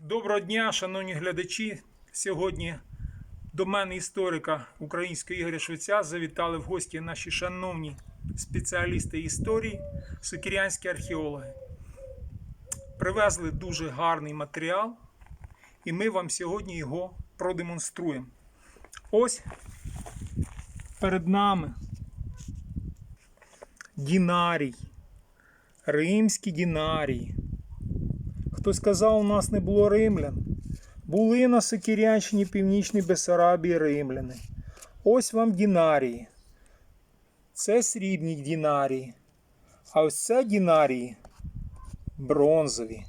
Доброго дня, шановні глядачі. Сьогодні до мене історика українського Ігоря Швеця завітали в гості наші шановні спеціалісти історії, сокірянські археологи. Привезли дуже гарний матеріал, і ми вам сьогодні його продемонструємо. Ось перед нами Дінарій, римські дінарії. Хтось сказав, у нас не було римлян. Були на Сокірянщині, Північній Бесарабії римляни. Ось вам дінарії. Це срібні дінарії. А ось це дінарії бронзові.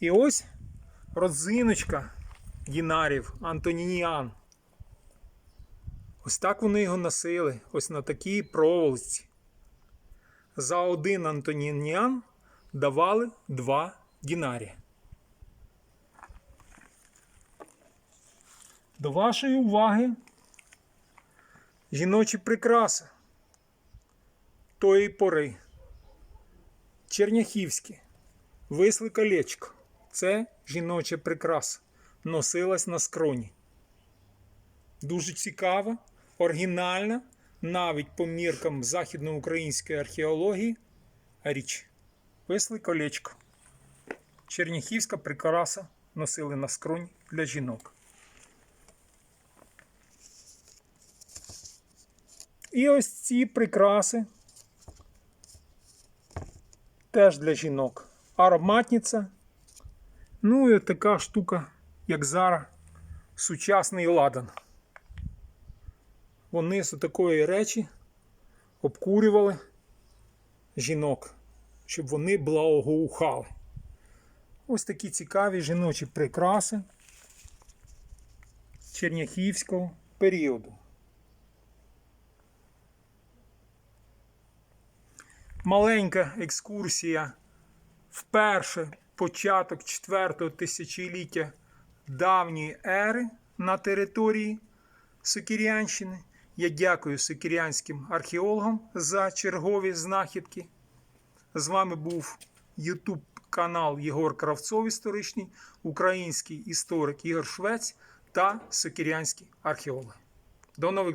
І ось родзиночка дінарів Антонініан. Ось так вони його носили, ось на такій проволоці. За один Антонініан давали два дінарі. До вашої уваги жіночі прикраси тої пори. Черняхівські. Висли колечко. Це жіноча прикраса. Носилась на скроні. Дуже цікава, оригінальна, навіть по міркам західноукраїнської археології річ. Висли колечко. Черніхівська прикраса носили на скронь для жінок. І ось ці прикраси теж для жінок. Ароматниця. Ну і така штука, як зараз, сучасний ладан. Вони з такої речі обкурювали жінок, щоб вони благоухали. Ось такі цікаві жіночі прикраси черняхівського періоду. Маленька екскурсія вперше початок 4 тисячоліття давньої ери на території Сокірянщини. Я дякую сокірянським археологам за чергові знахідки. З вами був YouTube канал Єгор Кравцов історичний, український історик Ігор Швець та Сокірянський археологи. До нових зустрічей!